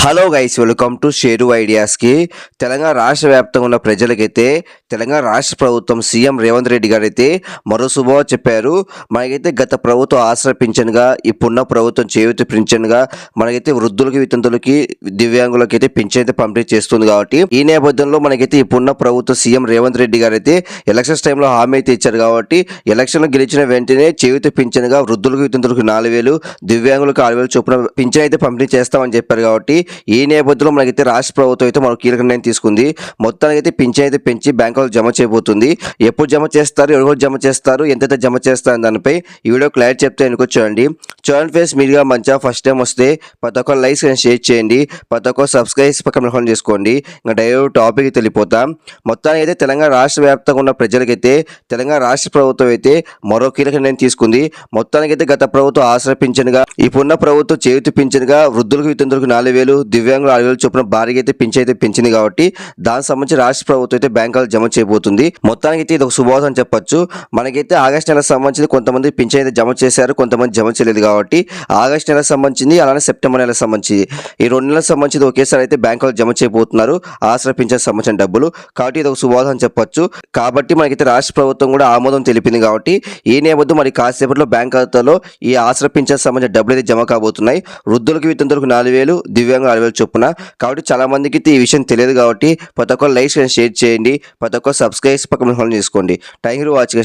Hello guys welcome to Sheru ఐడియాస్కి Telangana రాష్ట్ర వ్యాప్తంగా ఉన్న ప్రజలకైతే తెలంగాణ రాష్ట్ర ప్రభుత్వం సీఎం రేవంత్ రెడ్డి గారు అయితే మరో శుభవార్త చెప్పారు. మనకైతే గత ప్రభుత్వం ఆశ్రయ పింఛన్గా ఇప్పుడున్న ప్రభుత్వం చేయూత పింఛన్గా మనకైతే వృద్ధులకి వితంతులకి దివ్యాంగులకి అయితే పింఛన్ అయితే పంపిణీ చేస్తుంది కాబట్టి ఈ నేపథ్యంలో మనకైతే ఇప్పుడున్న ప్రభుత్వం సీఎం రేవంత్ రెడ్డి గారు అయితే ఎలక్షన్స్ టైంలో హామీ అయితే ఇచ్చారు కాబట్టి ఎలక్షన్లో గెలిచిన వెంటనే చేయూత పింఛన్గా వృద్ధులకు వితంతులకు నాలుగు వేలు దివ్యాంగులకు ఆరు వేలు చొప్పున పింఛన్ అయితే పంపిణీ చేస్తామని చెప్పారు కాబట్టి ఈ నేపథ్యంలో మనకైతే రాష్ట్ర ప్రభుత్వం అయితే మనకు కీలక నిర్ణయం తీసుకుంది. మొత్తానికి అయితే పింఛన్ అయితే పెంచి బ్యాంకులో జమ చేయబోతుంది. ఎప్పుడు జమ చేస్తారు? ఎవరు జమ చేస్తారు? ఎంతైతే జమ చేస్తారు దానిపై ఈ వీడియో క్లారిటీ చెప్తే వెనుక చూడండి. చూడండి ఫేస్ మీరుగా మంచిగా ఫస్ట్ టైం వస్తే ప్రతి ఒక్క లైక్స్ కానీ షేర్ చేయండి. ప్రతి ఒక్క సబ్స్క్రైబ్ పక్కన ఫోన్ చేసుకోండి. ఇంకా డైరెక్ట్ టాపిక్ తెలిపోతాం మొత్తానికి అయితే తెలంగాణ రాష్ట్ర వ్యాప్తంగా ఉన్న ప్రజలకైతే తెలంగాణ రాష్ట్ర ప్రభుత్వం అయితే మరో కీలక నిర్ణయం తీసుకుంది. మొత్తానికి అయితే గత ప్రభుత్వం ఆశ్రయ పింఛన్గా ఇప్పుడున్న ప్రభుత్వం చేతి పింఛన్గా వృద్ధులకు వితంతులకు నాలుగు వేలు దివ్యాంగుల ఆరు వేలు చొప్పున భారీగా అయితే పింఛన్ అయితే పెంచింది కాబట్టి దానికి సంబంధించి రాష్ట్ర ప్రభుత్వం అయితే బ్యాంకులు జమ చేయబోతుంది. మొత్తానికి అయితే ఇది ఒక శుభవార్త అని చెప్పొచ్చు. మనకైతే ఆగస్ట్ నెలకు సంబంధించి కొంతమంది పింఛన్ అయితే జమ చేశారు కొంతమంది జమ చేయలేదు కాబట్టి ఆగస్ట్ నెలకు సంబంధించింది అలానే సెప్టెంబర్ నెలకు సంబంధించి ఈ రెండు నెలలకు సంబంధించి ఒకేసారి అయితే బ్యాంకులు జమ చేయబోతున్నారు. ఆసరా పింఛన్ సంబంధించిన డబ్బులు. కాబట్టి ఇది ఒక శుభవార్త అని చెప్పొచ్చు. కాబట్టి మనకైతే రాష్ట్ర ప్రభుత్వం కూడా ఆమోదం తెలిపింది కాబట్టి ఈ నేపథ్యం మరి కాసేపట్లో బ్యాంక్ ఖాతాలో ఈ ఆసరా పింఛన్ సంబంధించిన డబ్బులు అయితే జమ కాబోతున్నాయి. వృద్ధులకు వితంతులకు నాలుగు వేలు దివ్యాంగ నాలుగు చొప్పున. కాబట్టి చాలా మందికి అయితే ఈ విషయం తెలియదు కాబట్టి ప్రతి ఒక్కరు లైక్స్ షేర్ చేయండి ప్రతి ఒక్కరు సబ్స్క్రైబ్ పక్కన చేసుకోండి. Thank you watching.